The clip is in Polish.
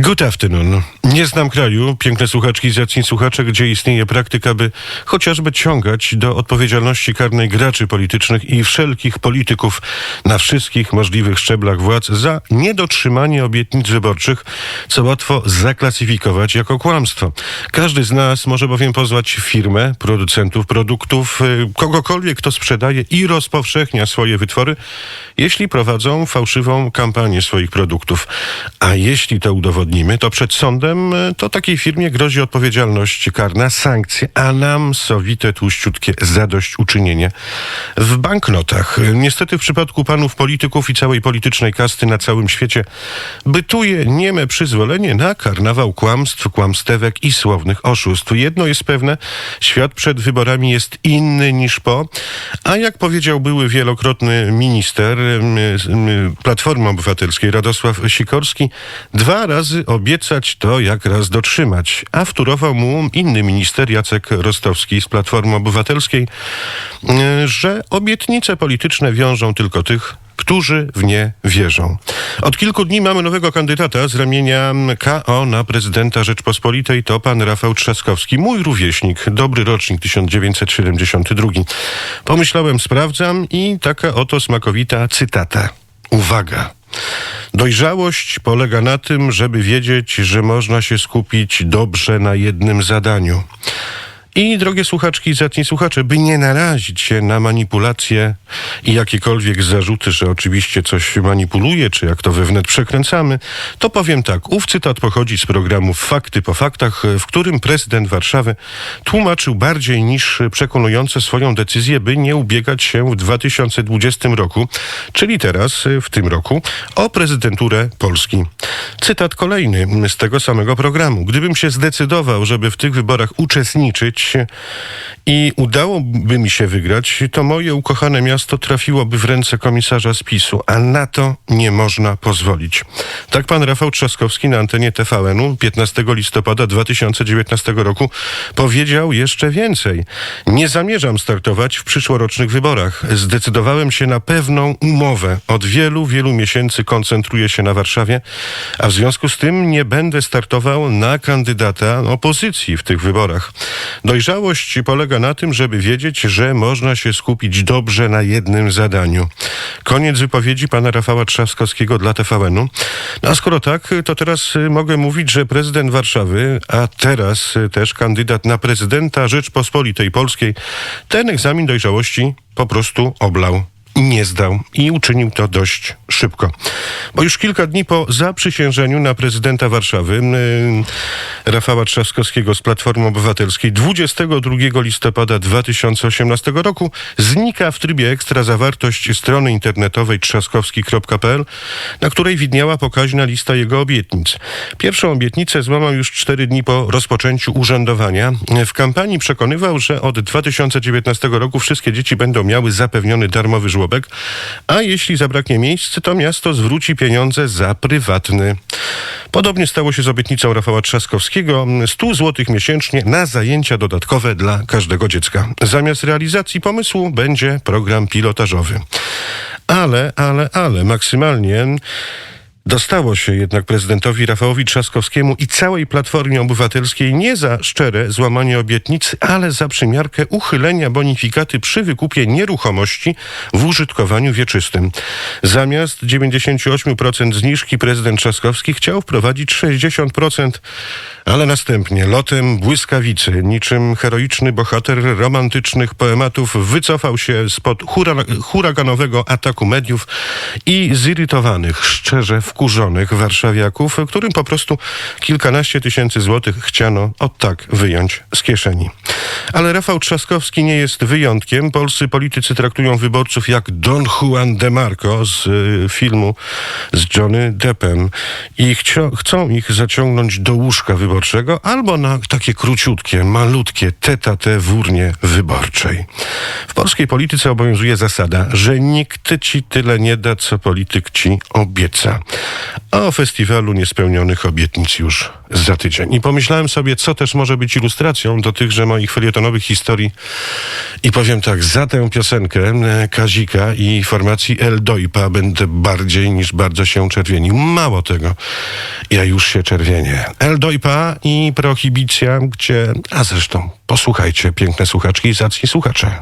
Good afternoon. Nie znam kraju, piękne słuchaczki, zacni słuchacze, gdzie istnieje praktyka, by chociażby ciągać do odpowiedzialności karnej graczy politycznych i wszelkich polityków na wszystkich możliwych szczeblach władz za niedotrzymanie obietnic wyborczych, co łatwo zaklasyfikować jako kłamstwo. Każdy z nas może bowiem pozwać firmę, producentów produktów, y, kogokolwiek, kto sprzedaje i rozpowszechnia swoje wytwory, jeśli prowadzą fałszywą kampanię swoich produktów. A jeśli to udowodnimy, to przed sądem e, to takiej firmie grozi odpowiedzialność karna, sankcje, a nam sowite, tłuściutkie zadośćuczynienie w banknotach. Niestety w przypadku panów polityków i całej politycznej kasty na całym świecie bytuje nieme przyzwolenie na karnawał kłamstw, kłamstewek i słownych oszustw. Jedno jest pewne, świat przed wyborami jest inny niż po, a jak powiedział były wielokrotny minister Platformy Obywatelskiej Radosław Sikorski, dwa razy obiecać to jak raz dotrzymać, a wtórował mu inny minister Jacek Rostowski z Platformy Obywatelskiej, e, że obietnice polityczne wiążą tylko tych, którzy w nie wierzą. Od kilku dni mamy nowego kandydata z ramienia KO na prezydenta Rzeczpospolitej. To pan Rafał Trzaskowski, mój rówieśnik, dobry rocznik 1972. Pomyślałem, sprawdzam i taka oto smakowita cytata. Uwaga. Dojrzałość polega na tym, żeby wiedzieć, że można się skupić dobrze na jednym zadaniu. I drogie słuchaczki i zacni słuchacze, by nie narazić się na manipulacje i jakiekolwiek zarzuty, że oczywiście coś manipuluje, czy jak to we wnet przekręcamy, to powiem tak. Ów cytat pochodzi z programu Fakty po faktach, w którym prezydent Warszawy tłumaczył bardziej niż przekonujące swoją decyzję, by nie ubiegać się w 2020 roku, czyli teraz, w tym roku, o prezydenturę Polski. Cytat kolejny z tego samego programu. Gdybym się zdecydował, żeby w tych wyborach uczestniczyć i udałoby mi się wygrać, to moje ukochane miasto trafiłoby w ręce komisarza spisu, a na to nie można pozwolić. Tak pan Rafał Trzaskowski na antenie TVN-u 15 listopada 2019 roku powiedział jeszcze więcej. Nie zamierzam startować w przyszłorocznych wyborach. Zdecydowałem się na pewną umowę. Od wielu, wielu miesięcy koncentruję się na Warszawie, a w związku z tym nie będę startował na kandydata opozycji w tych wyborach. Dojrzałość polega na tym, żeby wiedzieć, że można się skupić dobrze na jednym zadaniu. Koniec wypowiedzi pana Rafała Trzaskowskiego dla TVN-u. No a skoro tak, to teraz y, mogę mówić, że prezydent Warszawy, a teraz y, też kandydat na prezydenta Rzeczpospolitej Polskiej, ten egzamin dojrzałości po prostu oblał nie zdał i uczynił to dość szybko. Bo już kilka dni po zaprzysiężeniu na prezydenta Warszawy yy, Rafała Trzaskowskiego z Platformy Obywatelskiej 22 listopada 2018 roku znika w trybie ekstra zawartość strony internetowej trzaskowski.pl, na której widniała pokaźna lista jego obietnic. Pierwszą obietnicę złamał już cztery dni po rozpoczęciu urzędowania. W kampanii przekonywał, że od 2019 roku wszystkie dzieci będą miały zapewniony darmowy żłobek, a jeśli zabraknie miejsc, to miasto zwróci pieniądze za prywatny. Podobnie stało się z obietnicą Rafała Trzaskowskiego 100 zł miesięcznie na zajęcia dodatkowe dla każdego dziecka. Zamiast realizacji pomysłu będzie program pilotażowy. Ale, ale, ale maksymalnie Dostało się jednak prezydentowi Rafałowi Trzaskowskiemu i całej Platformie Obywatelskiej nie za szczere złamanie obietnicy, ale za przymiarkę uchylenia bonifikaty przy wykupie nieruchomości w użytkowaniu wieczystym. Zamiast 98% zniżki prezydent Trzaskowski chciał wprowadzić 60%, ale następnie lotem błyskawicy, niczym heroiczny bohater romantycznych poematów wycofał się spod hura- huraganowego ataku mediów i zirytowanych, szczerze wkurzonych warszawiaków, którym po prostu kilkanaście tysięcy złotych chciano od tak wyjąć z kieszeni. Ale Rafał Trzaskowski nie jest wyjątkiem. Polscy politycy traktują wyborców jak Don Juan de Marco z y, filmu z Johnny Deppem i chcio, chcą ich zaciągnąć do łóżka wyborczego albo na takie króciutkie, malutkie tete w urnie wyborczej. W polskiej polityce obowiązuje zasada, że nikt ci tyle nie da, co polityk ci obieca. o festiwalu niespełnionych obietnic już za tydzień. I pomyślałem sobie, co też może być ilustracją do tychże moich felietonowych historii. I powiem tak, za tę piosenkę e, Kazika i formacji El Doipa będę bardziej niż bardzo się czerwienił. Mało tego, ja już się czerwienię. El Doipa i Prohibicja, gdzie, a zresztą, posłuchajcie, piękne słuchaczki i zacni słuchacze.